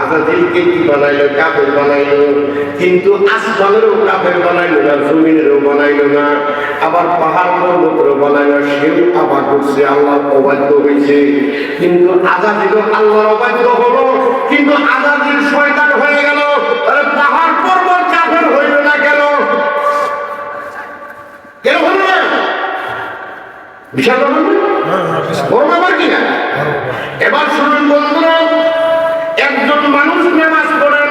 আজাদিলকে কি বানাইলো? কাফের বানাইলো। কিন্তু আসমানেরও কাফের বানাইলো না জমিনেরও বানাইলো না। আবার পাহাড় পর্বতেরও বানাইলো সেও আবার করছে আল্লাহ অবাধ্য হয়েছে। কিন্তু আজাদিল আল্লাহর অবাধ্য হলো। কিন্তু আজাদিল শয়তান হয়ে গেল। পাহাড় পর্বত কাফের হইল না কেন? কেন হলো না? বিশাল বড় ব্যাপার কিনা এবার শুনুন বন্ধুরা একজন মানুষ নামাজ পড়েন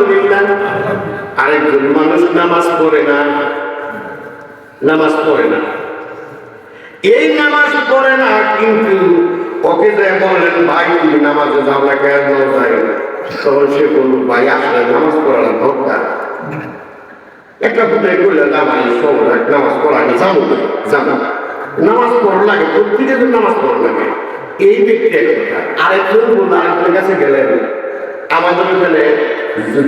আলহামদুলিল্লাহ। আরেকজন মানুষ নামাজ পড়ে না, নামাজ পড়ে না। এই নামাজ পড়ে না, কিন্তু ওকে যে বললেন ভাই, তুমি নামাজে যাও না কেন? যাই তখন সে বলল, ভাই, আসলে নামাজ পড়ার দরকার। একটা কোথায় করলে নামাজ সব নামাজ পড়া কি যাব যাব নামাজ পড়া লাগে প্রত্যেকে নামাজ পড়া লাগে। এই ব্যক্তি এক কথা। আরেকজন বলল, আরেকজনের কাছে গেলেন। আমাদের ওখানে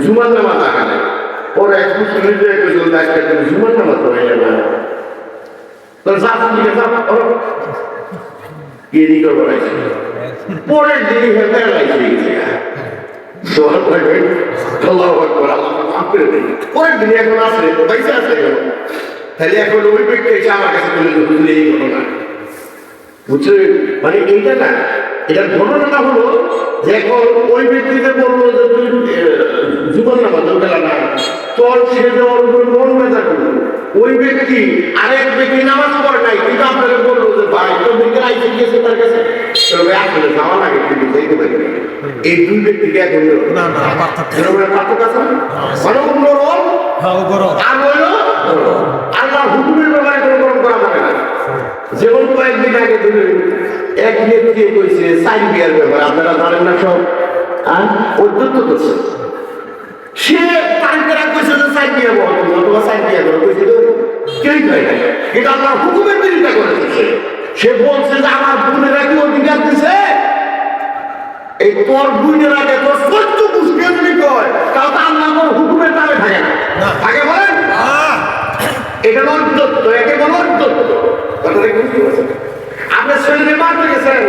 জুমার নামাজ আগালে পরে এক মুসলিম আজকে তুমি জুমার নামাজ পড়াইলে না তো যা তুমি যা করো এদিক করে বলাইছে পরের দিনই হেঁটে দেয় পরের দিনে এখন আসলে পয়সা এখন। তাহলে এখন ওই ব্যক্তি আমার কাছে বলে এই ঘটনা বুঝছে মানে এইটা না এটার ঘটনাটা হলো যে এখন ওই ব্যক্তিকে বলল যে তুই জীবন না বাদ গেল না। তোর সে দেওয়ার উপর মন মেজা করল। ওই ব্যক্তি আরেক ব্যক্তি নামাজ পড়ে নাই কিন্তু আপনাকে বলল যে ভাই তোর দিকে আইসে গিয়েছে তার কাছে? তবে আসলে যাওয়া লাগে কিন্তু যেতে পারি। এই দুই ব্যক্তিকে এখন না পার্থক্য আছে। হ্যাঁ গরম। আর হইল আল্লাহ হুকুমের ব্যাপারে কোনো গরম করা যাবে না। যেমন কয়েকদিন আগে ধরে এক ব্যক্তি কইছে সাইড বিয়ার ব্যাপারে আপনারা জানেন না সব। হ্যাঁ অধ্যত্ত করছে সে তারিখেরা কইছে যে সাইড বিয়া বল তুমি অথবা সাইড বিয়া করো কইছে তো কেউই কয় না কিন্তু আল্লাহ হুকুমের বিরোধিতা করেছে সে। সে বলছে যে আমার বোনেরা কি অধিকার দিছে। এই তোর বুঝের আগে তোর সত্য পুষ্টি যদি কয় তাও তো আল্লাহ তোর হুকুমের দামে থাকে না। আগে বলেন? এটা অর্ধত্ব একে বলো অর্ধত্ব কথাটা কি বুঝতে পারছেন? আপনি ছেলে মারতে গেছেন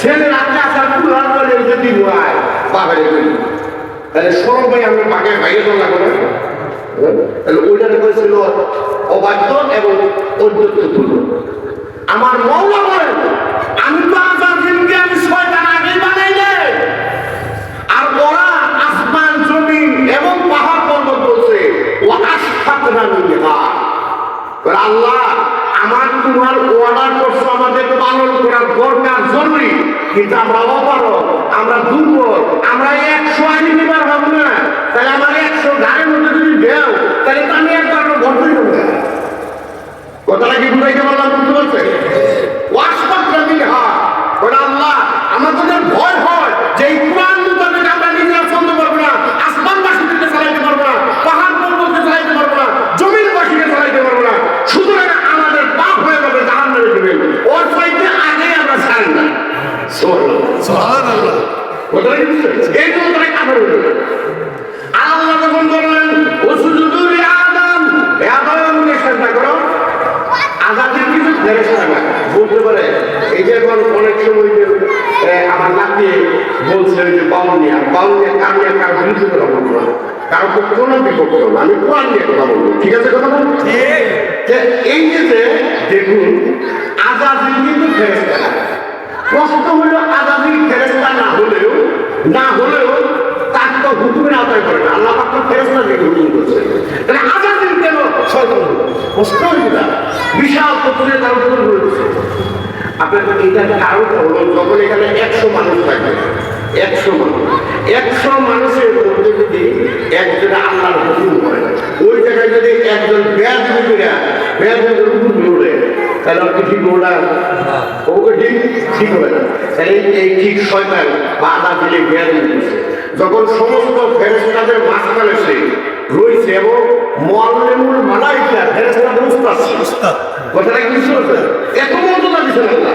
ছেলের রাত্রে আসার পুরো রাত বলে যদি আয় বাবারে তাহলে সরম ভাই, আমি বাগে বাইরে তোলা না তাহলে ওইটা করেছিল অবাধ্য এবং তুল আমার মৌলা বলেন আমি তো আজাদিনকে আমি শয়তান আগেই বানাই নাই আর ওরা আসমান জমিন এবং পাহাড় পর্বত বলছে ও আশফাকনা মিনহা বলে, আল্লাহ আমার তোমার অর্ডার করছ আমাদের পালন করার দরকার, জরুরি। কিন্তু আমরা অপারক আমরা দুর্বল, আমরা একশো আইনি নিবার হব না। তাহলে আমার একশো গাড়ির মধ্যে যদি দেও, তাহলে তো আমি একবার ঘর তৈরি না কথাটা কি বুঝাইতে পারলাম বুঝতে পারছে ওয়াসপাত মিনহা বলে আল্লাহ আমাদের ভয় হয় যে এই কোরআন মোতাবেক আমরা নিজেরা চলতে পারব না আসমানবাসীকে চালাইতে পারব না পাহাড় পর্বতকে চালাইতে পারব না জমিনবাসীকে চালাইতে পারব না সুতরাং আমাদের পাপ হয়ে যাবে জাহান নামে দেবেন ওর চাইতে আগে আমরা ছাড়ি না সুবহানাল্লাহ কথাটা কি বুঝতে পারছে? এই জন্য তারা কাপড় হয়ে যাবে আল্লাহ যখন বললেন ও সুজুদুল আদম এ আদমকে চেষ্টা করো আজাদের কিছু ফেরেস্তা না বলতে পারে এই যে এখন অনেক সময় যে, এ, আমার নাতি বলছে ওই যে বাউনিয়া বাউনিয়া কামিয়া কার বিরুদ্ধে কথা বলব কারও কোনো বিপক্ষ না। আমি কোরআন নিয়ে কথা বলব। ঠিক আছে কথা বলব এই যে দেখুন আজাদিল কিন্তু ফেরেস্তা প্রশ্ন হলো আজাদিল ফেরেস্তা না হলেও না হলেও তার তো হুকুমের আদায় করে না। আল্লাহ পাক ফেরেস্তা দিয়ে হুকুম করছে তাহলে আজাদিল কেন শয়তান প্রশ্ন হইল বিশাল পত্রে তার উত্তর রয়েছে আপনার এটার কারণ হলো, যখন এখানে একশো মানুষ থাকবে, একশো মানুষ। একশো মানুষের মধ্যে যদি একজন আল্লাহর হুকুম করে। ওই জায়গায় যদি একজন ব্যাজ করে ব্যাজ হুকুম লড়ে তাহলে আপনি ঠিক না? ওকে ঠিক? ঠিক হবে না। তাহলে এই ঠিক শয়তান বা আদা দিলে দিচ্ছে যখন সমস্ত ফেরেস্তাদের মাঝখানে সে রয়েছে এবং মোয়াল্লেমুল মালাইকা ফেরেস্তাদের উস্তাদ। কথাটা কি শুনছে এত মর্যাদা দিচ্ছেন আল্লাহ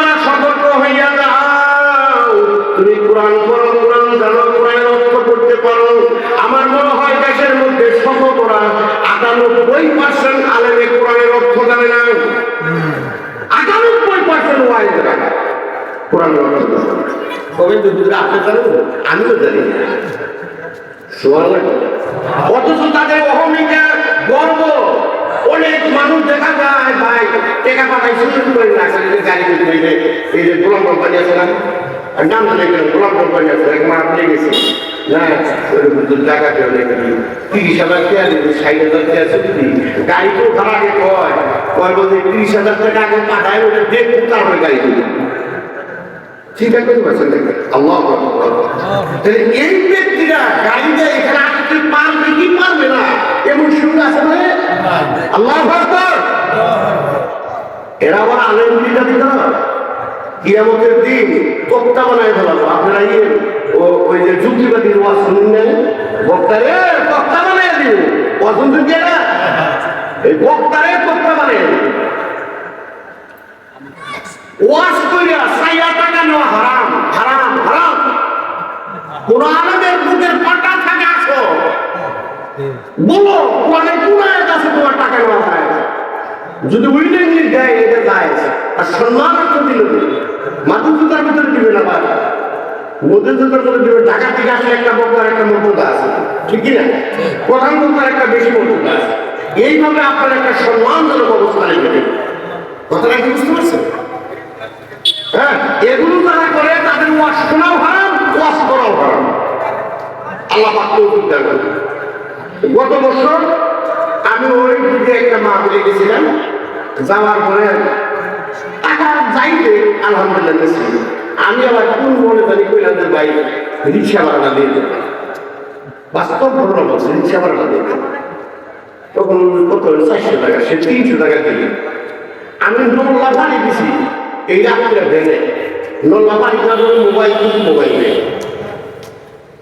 না। তবে যদি আপনি জানেন আমিও জানি। অথচ তাদের অহমিকা গর্ব। অনেক মানুষ দেখা যায়, ভাই, টাকা পাঠাই সুযোগ করে না গাড়ি কিনতে এই যে গোলাম কোম্পানি আছে না? নাম তো দেখলেন গোলাম কোম্পানি আছে, এক মাস নিয়ে গেছে। হাজার হাজার গাড়ি তো ভাড়া কয় কয় বলতে তিরিশ হাজার টাকা গাড়ি আছে বলছেন দেখবেন আল্লাহ এই ব্যক্তিরা গাড়িতে এখানে আসতে পারবে, কি পারবে না? এমন সুবিধা আছে মানে আল্লাহ। এরা আবার আলেমুলিটা দিল কিয়ামতের দিন তক্তা বানায় ফেলাবো। আপনারা ইয়ে ওই যে যুক্তিবাদীর ওয়াজ শুনলেন? বক্তারে তক্তা বানায় দিব পছন্দ কি এটা এই বক্তারে তক্তা বানায় দিব ওয়াজ কইরা সাইয়া টাকা নেওয়া হারাম হারাম হারাম। কোন আলমের বুকের পাটা থাকে আসো। বলো, কোরআনের কোন আয়াত আছে, তোমার টাকা নেওয়া যায়। যদি উইলিংলি দেয় এটা যায়। আর সম্মান তো দিল মাথু জুতার ভিতরে দিবে না বাদ মোদের জুতার ভিতরে দিবে। ঢাকা থেকে আসলে একটা বক্তার একটা মর্যাদা আছে। ঠিক না প্রধান বক্তার একটা বেশি মর্যাদা আছে। এইভাবে আপনার একটা সম্মানজনক অবস্থানে দেবেন কথাটা কি বুঝতে পারছেন? হ্যাঁ এগুলো যারা করে, তাদের ওয়াশ শোনাও হারাম, ওয়াশ করাও হারাম। আল্লাহ পাক তৌফিক দান গত বছর আমি ওই দিকে একটা মাহফিলে গেছিলাম। যাওয়ার পরে টাকা যাইতে আলহামদুলিল্লাহ গেছি। আমি আবার কোন মনে জানি কইলাম যে রিক্সা ভাড়া দিয়ে দেবো বাস্তব ঘটনা বলছে, রিক্সা ভাড়া দিয়ে দেবো তখন কত, চারশো টাকা, সে তিনশো টাকা দিলি আমি নোল্লা বাড়ি দিছি এই রাত্রে ভেঙে বাড়ি যাব মোবাইল খুঁজি মোবাইল নেই।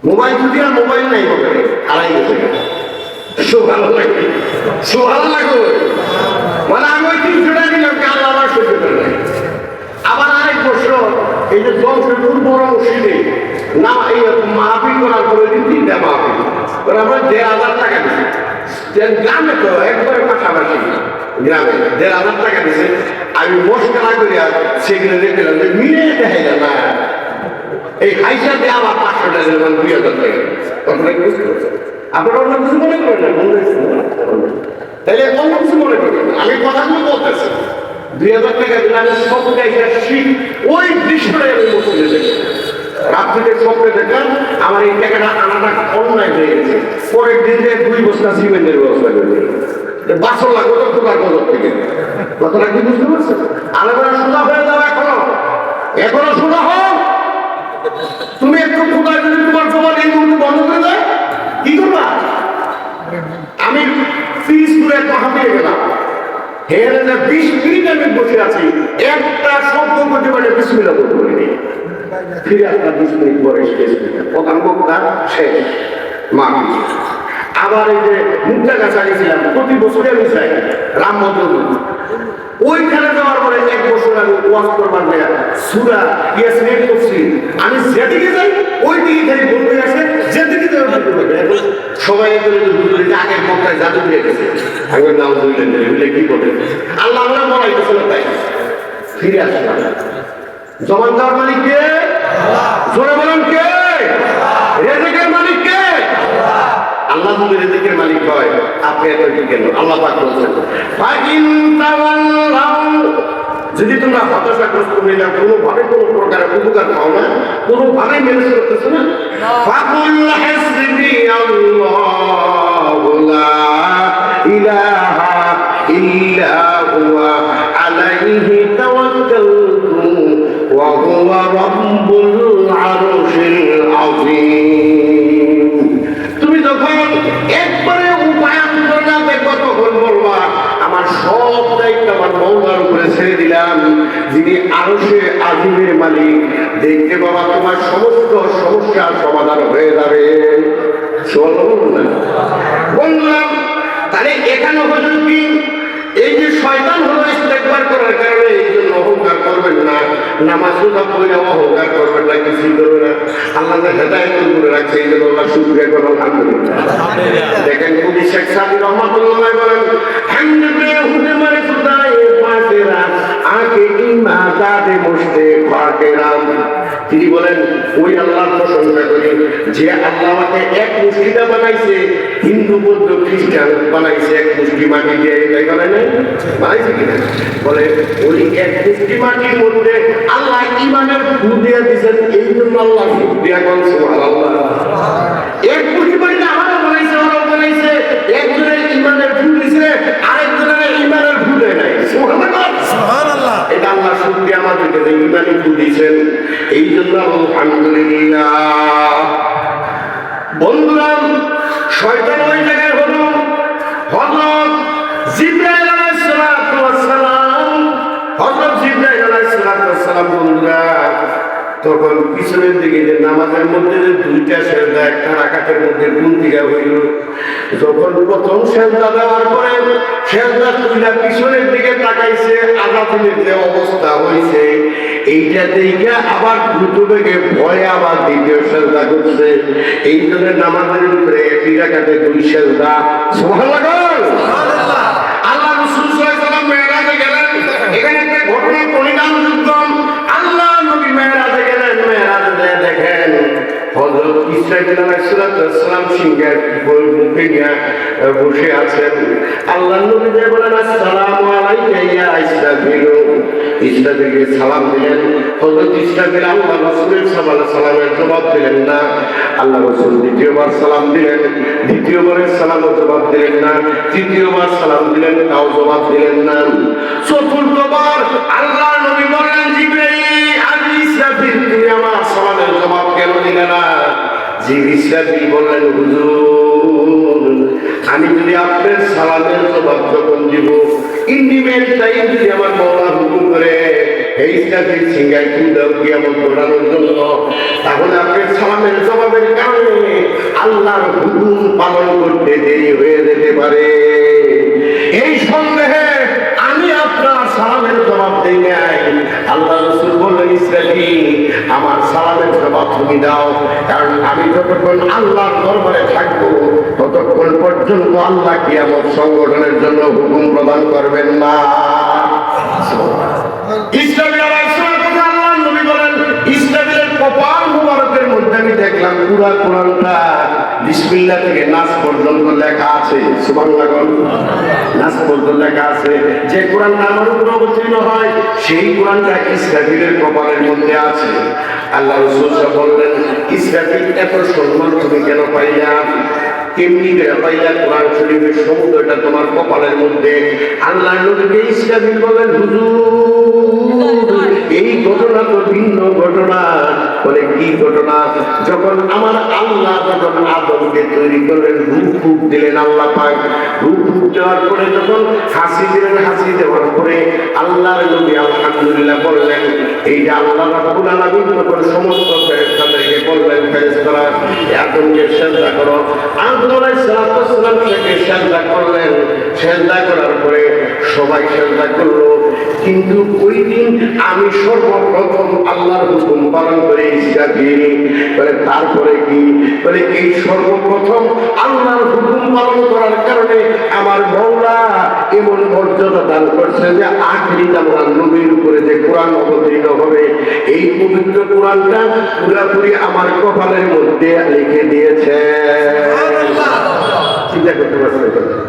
মোবাইল খুঁজি আর মোবাইল নাই মোবাইলে হারাই গেছে। সোভালো লাগে সোভালো লাগবে মানে আমি ওই তিনশো টাকা দিলাম কি আল্লাহ আমার সহ্য করে আবার আরেক বছর এই যে জংশন বড় অংশে না, এই মাহফিল করার পরে দিন তিনটা ওরা আমরা দেড় হাজার টাকা দিচ্ছি গ্রামে তো একবারে পাশাপাশি। গ্রামে দেড় হাজার টাকা দিছে আমি মস্করা করিয়া সেগুলো দেখলাম যে মিলে দেখা যায় না। এই হাইসা দিয়ে আবার পাঁচশো টাকা দিলাম, দুই হাজার টাকা। আপনারা কি বুঝতে পারছেন আপনারা অন্য কিছু মনে করেন না বন্ধু তাহলে অন্য কিছু মনে করবেন। আমি কথাগুলো বলতেছি। দুই হাজার টাকা দিলাম সব জায়গায় শীত ওই দৃশ্যটাই আমি মসজিদে দেখি। রাত্রিতে স্বপ্নে দেখলাম, আমার এই টাকাটা আনাটা অন্যায় হয়ে গেছে। পরের দিন দুই বস্তা সিমেন্টের ব্যবস্থা করে দিল বাসর লাগবে তো গজর থেকে। কথাটা কি বুঝতে পারছেন? আলাদা সোজা হয়ে যাও এখনও। এখনও সোজা হোক তুমি একটু কোথায় তোমার মুহূর্তে বন্ধ করে দেয়, কি আমি ফিস করে কথা দিয়ে গেলাম। হেরে বিশ মিনিট আমি বসে আছি। একটা শব্দ করতে পারে বিসমিল্লা বলতে পারিনি ফিরে আপনার বিশ মিনিট পরে, শেষ প্রধান বক্তা, শেষ। মা আবার এই যে মুক্তা গাছা গেছিলাম প্রতি বছরে আমি চাই রাম মন্ত্র ওইখানে যাওয়ার পরে এক বছর আমি ওয়াজ করবার দেয়া সুরা ইয়াসমিন করছি আমি যেদিকে যাই ওই দিকে খালি বলতে আসে যেদিকে যাই ওই সবাই করে আগের মক্কায় জাদু হয়ে গেছে। আমি নাম বুঝলেন না, এগুলো কি বলে? আল্লাহ আমরা বলাই গেছিল তাই। ফিরে আসলাম। জমান দেওয়ার মালিক কে? জোরে বলেন কে? আল্লাহ রেজেকের মালিক হয় আপনি এত কেন? আল্লাহ পাক বলছেন ফাকিন তাওয়াল্লাউ। যদি তোমরা হতাশাগ্রস্ত হয়ে যাও কোনোভাবে কোনো প্রকার উপকার পাও না কোনোভাবে মেনে করতেছো না? ফাকুল হাসবি আল্লাহ যিনি আরও সে আজিমের মালিক দেখতে বাবা তোমার সমস্ত সমস্যার সমাধান হয়ে যাবে। না। তাহলে এখানে হলো কি? এই যে শয়তান হলো ইস্তেকবার করার কারণে এই জন্য অহংকার করবেন না। নামাজ রোজা পড়ে অহংকার করবেন না কিছুই করবেন না। আল্লাহ হেদায়ত করে রাখছে এই জন্য আল্লাহ শুক্রিয়া করো আলহামদুলিল্লাহ। দেখেন কবি শেখ সাদি রহমতুল্লাহ বলেন হুদে মারে খুদায়ে তিনি বলেন, ওই আল্লাহর প্রশংসা করি। যে আল্লাহ আমাকে এক মুষ্টিটা বানাইছে, হিন্দু, বৌদ্ধ, খ্রিস্টান বানাইছে এক মুষ্টি মাটি দিয়ে তাই বানাই নাই? বানাইছে কিনা বলে, ওই এক মুষ্টি মাটির মধ্যে আল্লাহ ইমানের ফুল দিয়ে দিয়েছেন এই জন্য আল্লাহ শুক্রিয়া করছে আল্লাহ এক মুষ্টি মাটিতে আমারও বানাইছে ওরাও বানাইছে। একজনের ইমানের ফুল দিছে আরেকজনের ইমানের ফুল দেয় নাই। সুবহানাল্লাহ সুবহানাল্লাহ এটা আল্লাহ শুক্রিয়া আমাদেরকে যে একটু দিয়েছেন, এই জন্য আলহামদুলিল্লাহ। বন্ধুরা, শয়তান ওই জায়গায় হলো। হজরত জিব্রাইল আলাইহিস সালাম। হজরত জিব্রাইল আলাইহিস সালাম, বন্ধুরা তখন পিছনের দিকে যে নামাজের মধ্যে যে দুইটা সেজদা একটা রাকাতের মধ্যে কোন দিকে হইল। যখন প্রথম সেজদা দেওয়ার পরে সেজদা তুইলা পিছনের দিকে তাকাইছে আজাদিনের যে অবস্থা হইছে এইটা দেখে আবার দ্রুত বেগে ভয়ে আবার দ্বিতীয় সেজদা করছে। এই জন্য নামাজের ভিতরে একই রাকাতে দুই সেজদা। সুবহানাল্লাহ! আল্লাহ রাসূল ওয়াসাল্লাম মেরাজে গেলেন। এখানে সালাম আছেন। আল্লাহ বলেন সালাম সালামের জবাব দিলেন না। আল্লাহ দ্বিতীয়বার সালাম দিলেন। দ্বিতীয়বারের সালামও জবাব দিলেন না। তৃতীয়বার সালাম দিলেন, তাও জবাব দিলেন না। চতুর্থবার আল্লাহ নবী বললেন, জিবরাইল তুমি আমার সালামের জবাব কেন দিলে না? যে ইসরাফিল বললেন, হুজুর, আমি যদি আপনার সালামের জবাব যখন দিব টাইম যদি আমার হুকুম করে জন্য, তাহলে আপনার সালামের জবাবের কারণে আল্লাহর হুকুম পালন করতে দেরি হয়ে যেতে পারে। এই সন্দেহে আমি আপনার সালামের জবাব দিই নাই। আল্লাহ রসুল বললেন ইসরাফি আমার সালামের জবাব তুমি দাও, কারণ আমি যতক্ষণ আল্লাহর দরবারে থাকব, ততক্ষণ পর্যন্ত আল্লাহ কিয়ামত সংগঠনের জন্য হুকুম প্রদান করবেন না। ইসলামের কপাল মুবারকের মধ্যে আমি দেখলাম পুরা কোরআনটা বিসমিল্লাহ থেকে নাস পর্যন্ত লেখা আছে, সুবহানাল্লাহ নাস পর্যন্ত লেখা আছে। যে কোরআন আমার উপর অবতীর্ণ হয়, সেই কোরআনটা ইসরাফিলের কপালের মধ্যে আছে। আল্লাহ রসুল বললেন, ইসরাফিল এত সম্মান তুমি কেন পাইলা? করে পাইলা কোরআন শরীফের সমুদ্রটা তোমার কপালের মধ্যে? আল্লাহ নবীকে ইসরাফিল বলেন হুজুর, এই ঘটনা তো ভিন্ন ঘটনা। বলে, কি ঘটনা? যখন আমার আল্লাহ যখন আদমকে তৈরি করলেন, রূপ ফুক দিলেন আল্লাহ পাক। রূপ ফুক দেওয়ার পরে যখন হাসি দিলেন হাসি দেওয়ার পরে আল্লাহর নবী আলহামদুলিল্লাহ বললেন, এই যে আল্লাহ রাব্বুল আলামিন তখন সমস্ত ফেরেশতাদেরকে বললেন, ফেরেশতারা আদমকে সেজদা করো। আদম আলাইহিস সালাম থেকে সেজদা করলেন। সেজদা করার পরে সবাই সেজদা করল। কিন্তু ওই দিন আমি সর্বপ্রথম আল্লাহর হুকুম পালন করে ইসরাফি বলে তারপরে কি? বলে এই সর্বপ্রথম আল্লাহর হুকুম পালন করার কারণে আমার মৌলা এমন মর্যাদা দান করছে যে আখরি আমার নবীর উপরে যে কোরআন অবতীর্ণ হবে এই পবিত্র কোরআনটা পুরাপুরি আমার কপালের মধ্যে লিখে দিয়েছে। চিন্তা করতে পারছেন